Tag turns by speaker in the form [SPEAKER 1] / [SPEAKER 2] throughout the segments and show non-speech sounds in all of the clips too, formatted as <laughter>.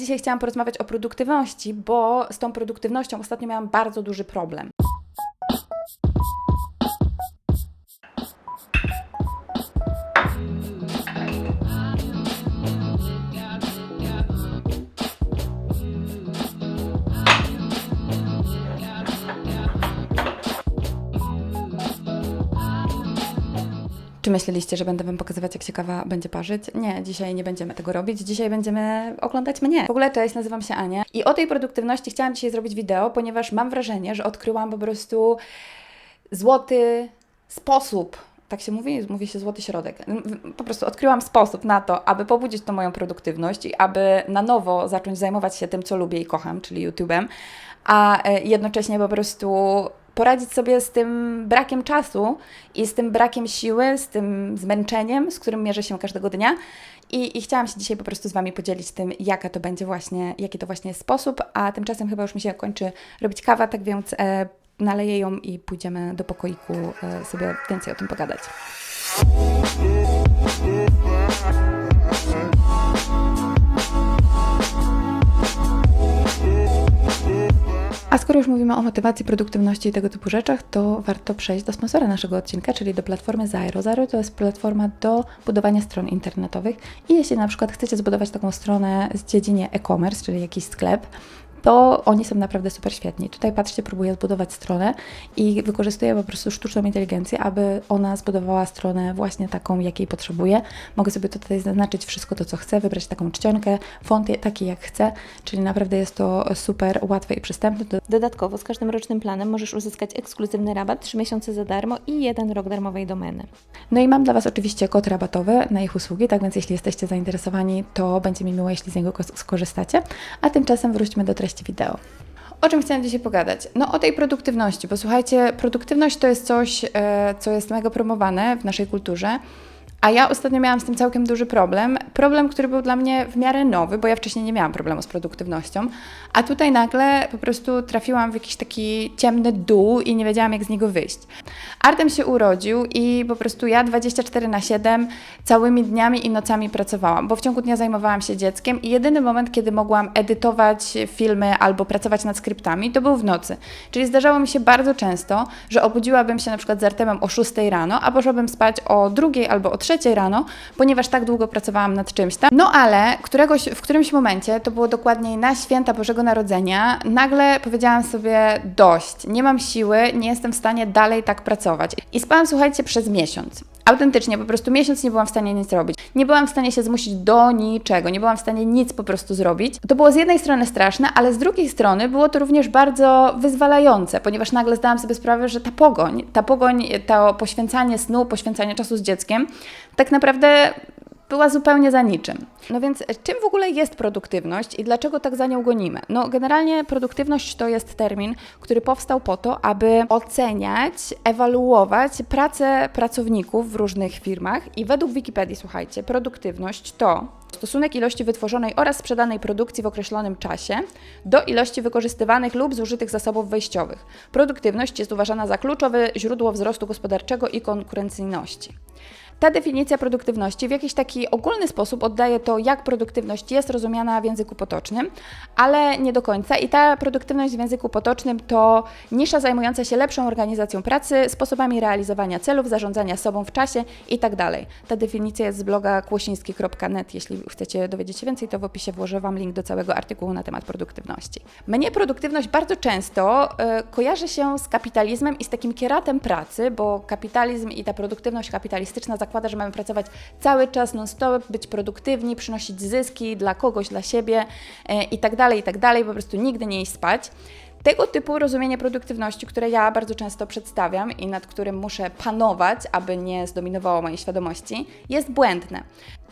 [SPEAKER 1] Dzisiaj chciałam porozmawiać o produktywności, bo z tą produktywnością ostatnio miałam bardzo duży problem. Czy myśleliście, że będę Wam pokazywać, jak się kawa będzie parzyć? Nie, dzisiaj nie będziemy tego robić. Dzisiaj będziemy oglądać mnie. W ogóle cześć, nazywam się Ania. I o tej produktywności chciałam dzisiaj zrobić wideo, ponieważ mam wrażenie, że odkryłam po prostu złoty sposób. Tak się mówi? Mówi się złoty środek. Po prostu odkryłam sposób na to, aby pobudzić tą moją produktywność i aby na nowo zacząć zajmować się tym, co lubię i kocham, czyli YouTube'em, a e, jednocześnie po prostu poradzić sobie z tym brakiem czasu i z tym brakiem siły, z tym zmęczeniem, z którym mierzę się każdego dnia. I, I chciałam się dzisiaj po prostu z Wami podzielić tym, jaka to będzie właśnie, jaki to właśnie jest sposób, a tymczasem chyba już mi się kończy robić kawa, tak więc e, naleję ją i pójdziemy do pokoiku e, sobie więcej o tym pogadać. A skoro już mówimy o motywacji, produktywności i tego typu rzeczach, to warto przejść do sponsora naszego odcinka, czyli do platformy Zairo. Zairo to jest platforma do budowania stron internetowych i jeśli na przykład chcecie zbudować taką stronę z dziedzinie e-commerce, czyli jakiś sklep, to oni są naprawdę super świetni. Tutaj patrzcie, próbuję zbudować stronę i wykorzystuję po prostu sztuczną inteligencję, aby ona zbudowała stronę właśnie taką, jakiej potrzebuję. Mogę sobie tutaj zaznaczyć wszystko to, co chcę, wybrać taką czcionkę, font taki jak chcę, czyli naprawdę jest to super łatwe i przystępne.
[SPEAKER 2] Dodatkowo z każdym rocznym planem możesz uzyskać ekskluzywny rabat 3 miesiące za darmo i jeden rok darmowej domeny.
[SPEAKER 1] No i mam dla Was oczywiście kod rabatowy na ich usługi, tak więc jeśli jesteście zainteresowani, to będzie mi miło, jeśli z niego skorzystacie. A tymczasem wróćmy do treści wideo. O czym chciałam dzisiaj pogadać? No o tej produktywności, bo słuchajcie, produktywność to jest coś, e, co jest mega promowane w naszej kulturze. A ja ostatnio miałam z tym całkiem duży problem. Problem, który był dla mnie w miarę nowy, bo ja wcześniej nie miałam problemu z produktywnością. A tutaj nagle po prostu trafiłam w jakiś taki ciemny dół i nie wiedziałam, jak z niego wyjść. Artem się urodził i po prostu ja 24 na 7 całymi dniami i nocami pracowałam, bo w ciągu dnia zajmowałam się dzieckiem i jedyny moment, kiedy mogłam edytować filmy albo pracować nad skryptami, to był w nocy. Czyli zdarzało mi się bardzo często, że obudziłabym się na przykład z Artemem o 6 rano, a poszłabym spać o 2 albo o 3 trzeciej rano, ponieważ tak długo pracowałam nad czymś tam. No ale któregoś, w którymś momencie, to było dokładniej na święta Bożego Narodzenia, nagle powiedziałam sobie dość, nie mam siły, nie jestem w stanie dalej tak pracować. I spałam, słuchajcie, przez miesiąc. Autentycznie, po prostu miesiąc nie byłam w stanie nic robić. Nie byłam w stanie się zmusić do niczego, nie byłam w stanie nic po prostu zrobić. To było z jednej strony straszne, ale z drugiej strony było to również bardzo wyzwalające, ponieważ nagle zdałam sobie sprawę, że ta pogoń, ta pogoń, to poświęcanie snu, poświęcanie czasu z dzieckiem, tak naprawdę była zupełnie za niczym. No więc czym w ogóle jest produktywność i dlaczego tak za nią gonimy? No generalnie produktywność to jest termin, który powstał po to, aby oceniać, ewaluować pracę pracowników w różnych firmach i według Wikipedii, słuchajcie, produktywność to stosunek ilości wytworzonej oraz sprzedanej produkcji w określonym czasie do ilości wykorzystywanych lub zużytych zasobów wejściowych. Produktywność jest uważana za kluczowe źródło wzrostu gospodarczego i konkurencyjności. Ta definicja produktywności w jakiś taki ogólny sposób oddaje to, jak produktywność jest rozumiana w języku potocznym, ale nie do końca. I ta produktywność w języku potocznym to nisza zajmująca się lepszą organizacją pracy, sposobami realizowania celów, zarządzania sobą w czasie itd. Tak ta definicja jest z bloga kłosiński.net. Jeśli chcecie dowiedzieć się więcej, to w opisie włożę Wam link do całego artykułu na temat produktywności. Mnie produktywność bardzo często y, kojarzy się z kapitalizmem i z takim kieratem pracy, bo kapitalizm i ta produktywność kapitalistyczna zakłada, że mamy pracować cały czas non-stop, być produktywni, przynosić zyski dla kogoś, dla siebie e, i tak tak po prostu nigdy nie iść spać. Tego typu rozumienie produktywności, które ja bardzo często przedstawiam i nad którym muszę panować, aby nie zdominowało mojej świadomości, jest błędne.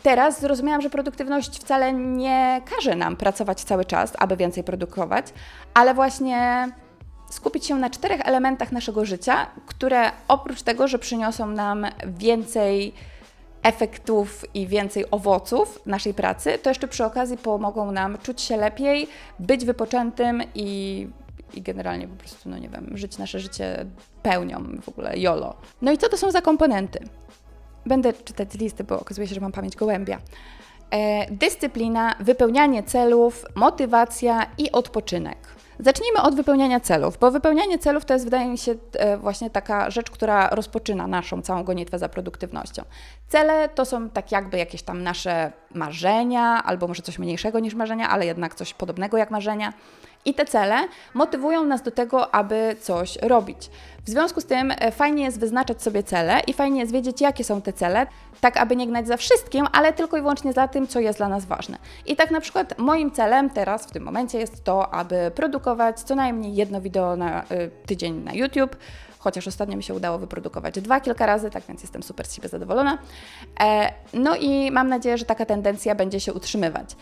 [SPEAKER 1] Teraz zrozumiałam, że produktywność wcale nie każe nam pracować cały czas, aby więcej produkować, ale właśnie skupić się na czterech elementach naszego życia, które oprócz tego, że przyniosą nam więcej efektów i więcej owoców naszej pracy, to jeszcze przy okazji pomogą nam czuć się lepiej, być wypoczętym i, i generalnie po prostu, no nie wiem, żyć nasze życie pełnią w ogóle, jolo. No i co to są za komponenty? Będę czytać listy, bo okazuje się, że mam pamięć gołębia. e, dyscyplina, wypełnianie celów, motywacja i odpoczynek. Zacznijmy od wypełniania celów, bo wypełnianie celów to jest, wydaje mi się, e, właśnie taka rzecz, która rozpoczyna naszą całą gonitwę za produktywnością. Cele to są tak jakby jakieś tam nasze marzenia, albo może coś mniejszego niż marzenia, ale jednak coś podobnego jak marzenia. I te cele motywują nas do tego, aby coś robić. W związku z tym e, fajnie jest wyznaczać sobie cele i fajnie jest wiedzieć, jakie są te cele, tak aby nie gnać za wszystkim, ale tylko i wyłącznie za tym, co jest dla nas ważne. I tak na przykład moim celem teraz, w tym momencie, jest to, aby produkować co najmniej jedno wideo na y, tydzień na YouTube. Chociaż ostatnio mi się udało wyprodukować dwa kilka razy, tak więc jestem super z siebie zadowolona. E, no i mam nadzieję, że taka tendencja będzie się utrzymywać.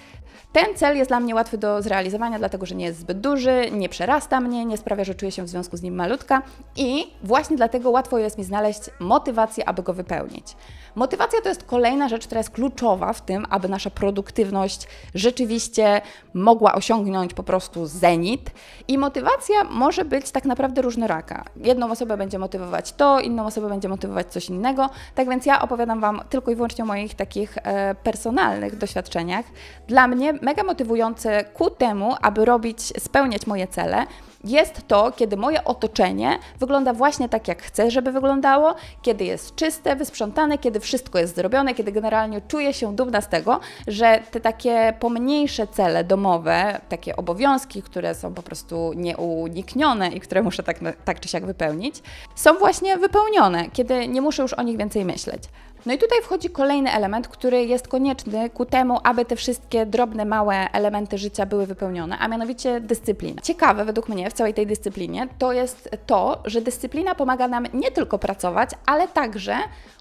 [SPEAKER 1] Ten cel jest dla mnie łatwy do zrealizowania, dlatego że nie jest zbyt duży, nie przerasta mnie, nie sprawia, że czuję się w związku z nim malutka i właśnie dlatego łatwo jest mi znaleźć motywację, aby go wypełnić. Motywacja to jest kolejna rzecz, która jest kluczowa w tym, aby nasza produktywność rzeczywiście mogła osiągnąć po prostu zenit. I motywacja może być tak naprawdę różnoraka. Jedną osobę będzie motywować to, inną osobę będzie motywować coś innego. Tak więc ja opowiadam Wam tylko i wyłącznie o moich takich e, personalnych doświadczeniach. Dla mnie mega motywujące ku temu, aby robić, spełniać moje cele, jest to, kiedy moje otoczenie wygląda właśnie tak, jak chcę, żeby wyglądało, kiedy jest czyste, wysprzątane, kiedy wszystko jest zrobione, kiedy generalnie czuję się dumna z tego, że te takie pomniejsze cele domowe, takie obowiązki, które są po prostu nieuniknione i które muszę tak, tak czy siak wypełnić, są właśnie wypełnione, kiedy nie muszę już o nich więcej myśleć. No i tutaj wchodzi kolejny element, który jest konieczny ku temu, aby te wszystkie drobne, małe elementy życia były wypełnione, a mianowicie dyscyplina. Ciekawe według mnie w całej tej dyscyplinie to jest to, że dyscyplina pomaga nam nie tylko pracować, ale także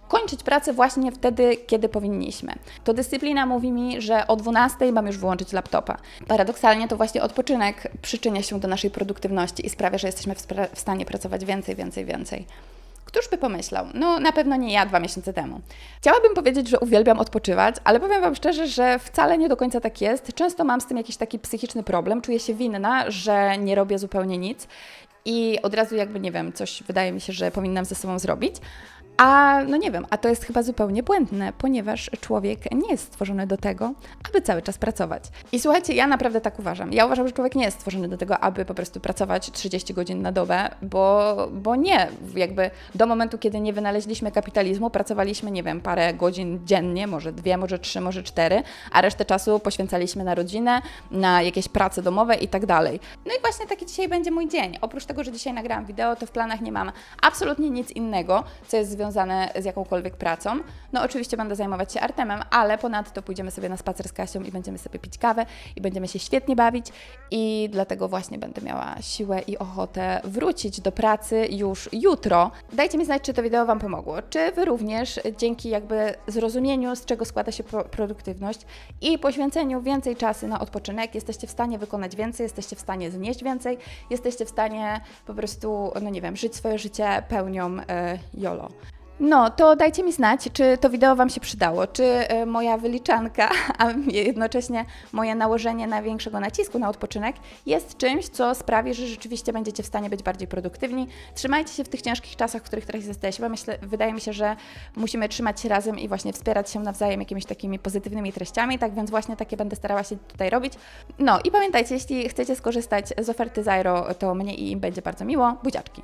[SPEAKER 1] kończyć pracę właśnie wtedy, kiedy powinniśmy. To dyscyplina mówi mi, że o 12 mam już wyłączyć laptopa. Paradoksalnie to właśnie odpoczynek przyczynia się do naszej produktywności i sprawia, że jesteśmy w, w stanie pracować więcej, więcej, więcej. Któż by pomyślał? No na pewno nie ja dwa miesiące temu. Chciałabym powiedzieć, że uwielbiam odpoczywać, ale powiem Wam szczerze, że wcale nie do końca tak jest. Często mam z tym jakiś taki psychiczny problem. Czuję się winna, że nie robię zupełnie nic i od razu jakby, nie wiem, coś wydaje mi się, że powinnam ze sobą zrobić. A no nie wiem, a to jest chyba zupełnie błędne, ponieważ człowiek nie jest stworzony do tego, aby cały czas pracować. I słuchajcie, ja naprawdę tak uważam. Ja uważam, że człowiek nie jest stworzony do tego, aby po prostu pracować 30 godzin na dobę, bo, bo nie. Jakby do momentu, kiedy nie wynaleźliśmy kapitalizmu, pracowaliśmy, nie wiem, parę godzin dziennie, może dwie, może trzy, może cztery, a resztę czasu poświęcaliśmy na rodzinę, na jakieś prace domowe i tak dalej. No i właśnie taki dzisiaj będzie mój dzień. Oprócz tego, że dzisiaj nagrałam wideo, to w planach nie mam absolutnie nic innego, co jest związane z jakąkolwiek pracą. No oczywiście będę zajmować się Artemem, ale ponadto pójdziemy sobie na spacer z Kasią i będziemy sobie pić kawę i będziemy się świetnie bawić i dlatego właśnie będę miała siłę i ochotę wrócić do pracy już jutro. Dajcie mi znać, czy to wideo Wam pomogło, czy Wy również dzięki jakby zrozumieniu, z czego składa się pro- produktywność i poświęceniu więcej czasu na odpoczynek jesteście w stanie wykonać więcej, jesteście w stanie znieść więcej, jesteście w stanie po prostu, no nie wiem, żyć swoje życie pełnią YOLO. No, to dajcie mi znać, czy to wideo Wam się przydało, czy e, moja wyliczanka, <laughs> a jednocześnie moje nałożenie największego nacisku na odpoczynek jest czymś, co sprawi, że rzeczywiście będziecie w stanie być bardziej produktywni. Trzymajcie się w tych ciężkich czasach, w których teraz jesteśmy. Myślę, wydaje mi się, że musimy trzymać się razem i właśnie wspierać się nawzajem jakimiś takimi pozytywnymi treściami, tak więc właśnie takie będę starała się tutaj robić. No i pamiętajcie, jeśli chcecie skorzystać z oferty Zairo, to mnie i im będzie bardzo miło. Buziaczki!